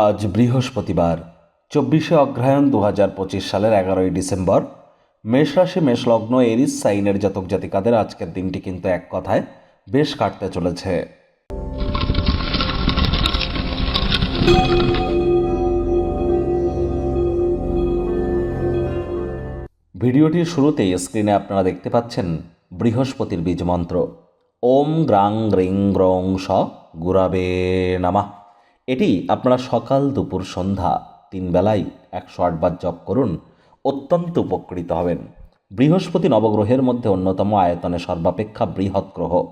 আজ বৃহস্পতিবার, চব্বিশে অগ্রহায়ণ দু হাজার পঁচিশ সালের এগারোই ডিসেম্বর। মেষরাশি মেষলগ্ন এরিস, সাইনের জাতক জাতিকাদের আজকের দিনটি কিন্তু এক কথায় বেশ কাটতে চলেছে। ভিডিওটির শুরুতেই স্ক্রিনে আপনারা দেখতে পাচ্ছেন বৃহস্পতির বীজ মন্ত্র। ওম গ্রাং গ্রিং গ্রং স, গুরাবে, নামা। এটি আপনারা সকাল দুপুর সন্ধ্যা তিন বেলায় একশো আটবার জপ করুন, অত্যন্ত উপকৃত হবেন। বৃহস্পতি নবগ্রহের মধ্যে অন্যতম আয়তনে সর্বাপেক্ষা বৃহৎ গ্রহ।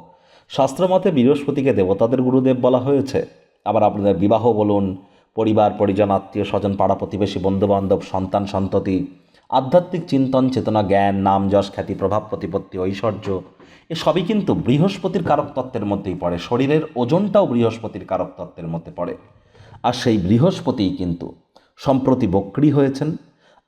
শাস্ত্রমতে বৃহস্পতিকে দেবতাদের গুরুদেব বলা হয়েছে। আবার আপনাদের বিবাহ বলুন, পরিবার, পরিজন আত্মীয় স্বজন পাড়া প্রতিবেশী বন্ধুবান্ধব, সন্তান, সন্ততি আধ্যাত্মিক চিন্তন, চেতনা, জ্ঞান, নাম, যশ, খ্যাতি, প্রভাব, প্রতিপত্তি, ঐশ্বর্য, এ সবই কিন্তু বৃহস্পতির কারক তত্ত্বের মধ্যেই পড়ে। শরীরের ওজনটাও বৃহস্পতির কারক তত্ত্বের মধ্যে পড়ে। আর সেই বৃহস্পতিই কিন্তু সম্প্রতি বক্রি হয়েছেন।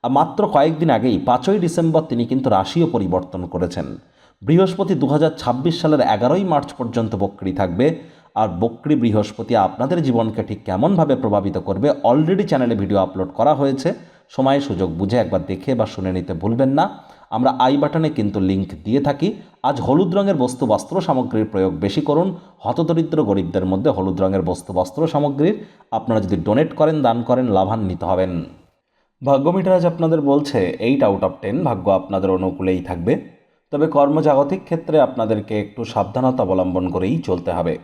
আর মাত্র কয়েকদিন আগেই পাঁচই ডিসেম্বর তিনি কিন্তু রাশিও পরিবর্তন করেছেন। বৃহস্পতি দু হাজার ছাব্বিশ সালের এগারোই মার্চ পর্যন্ত বক্রি থাকবে। আর বক্রি বৃহস্পতি আপনাদের জীবনকে ঠিক কেমনভাবে প্রভাবিত করবে, অলরেডি চ্যানেলে ভিডিও আপলোড করা হয়েছে। সময় সুযোগ বুঝে একবার দেখে বা শুনে নিতে ভুলবেন না। আমরা আই বাটনে কিন্তু লিংক দিয়ে থাকি। আজ হলুদ রঙের বস্তু বস্ত্র সামগ্রীর প্রয়োগ বেশি করুন। হতদরিদ্র গরিবদের মধ্যে হলুদ রঙের বস্তু বস্ত্র সামগ্রীর আপনারা যদি ডোনেট করেন, দান করেন, লাভান্বিত হবেন। ভাগ্য মিটার আজ আপনাদের বলছে এইট আউট অফ টেন ভাগ্য আপনাদের অনুকূলেই থাকবে। তবে কর্মজাগতিক ক্ষেত্রে আপনাদেরকে একটু সাবধানতা অবলম্বন করেই চলতে হবে।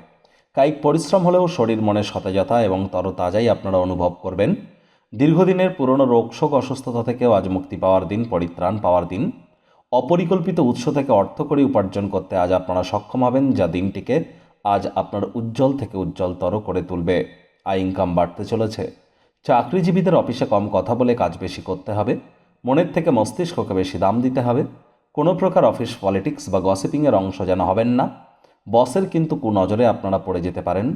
কায়িক পরিশ্রম হলেও শরীর মনে সতেজতা এবং তরতাজাই আপনারা অনুভব করবেন। দীর্ঘদিনের পুরনো রোগশোক অসুস্থতা থেকেও আজ মুক্তি পাওয়ার দিন, পরিত্রাণ পাওয়ার দিন। অপরিকল্পিত উৎস থেকে অর্থ করে উপার্জন করতে আজ আপনারা সক্ষম হবেন, যা দিনটিকে আজ আপনার উজ্জ্বল থেকে উজ্জ্বলতর করে তুলবে। আয় ইনকাম বাড়তে চলেছে। চাকরিজীবীদের অফিসে কম কথা বলে কাজ বেশি করতে হবে। মনের থেকে মস্তিষ্ককে বেশি দাম দিতে হবে। কোনো প্রকার অফিস পলিটিক্স বা গসিপিংয়ের অংশ যেন হবেন না। বসের কিন্তু কুনজরে আপনারা পড়ে যেতে পারেন।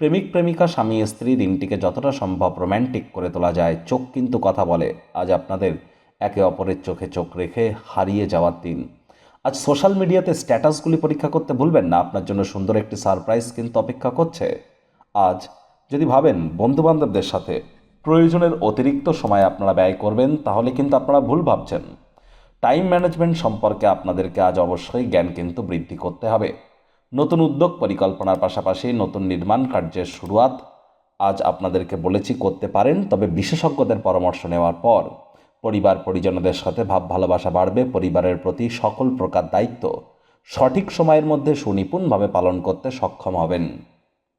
প্রেমিক, প্রেমিকা, স্বামী, স্ত্রী দিনটিকে যতটা সম্ভব রোম্যান্টিক করে তোলা যায়। চোখ কিন্তু কথা বলে। আজ আপনাদের একে অপরের চোখে চোখ রেখে হারিয়ে যাওয়ার দিন। আজ সোশ্যাল মিডিয়াতে স্ট্যাটাসগুলি পরীক্ষা করতে ভুলবেন না। আপনার জন্য সুন্দর একটি সারপ্রাইজ কিন্তু অপেক্ষা করছে। আজ যদি ভাবেন বন্ধুবান্ধবদের সাথে প্রয়োজনের অতিরিক্ত সময় আপনারা ব্যয় করবেন, তাহলে কিন্তু আপনারা ভুল ভাবছেন। টাইম ম্যানেজমেন্ট সম্পর্কে আপনাদেরকে আজ অবশ্যই জ্ঞান কিন্তু বৃদ্ধি করতে হবে। নতুন উদ্যোগ পরিকল্পনার পাশাপাশি নতুন নির্মাণ কার্যের শুরুয়াত আজ আপনাদেরকে বলেছি করতে পারেন, তবে বিশেষজ্ঞদের পরামর্শ নেওয়ার পর পরিবার পরিজনদের সাথে ভাব ভালোবাসা বাড়বে, পরিবারের প্রতি সকল প্রকার দায়িত্ব সঠিক সময়ের মধ্যে সুনিপুণভাবে পালন করতে সক্ষম হবেন।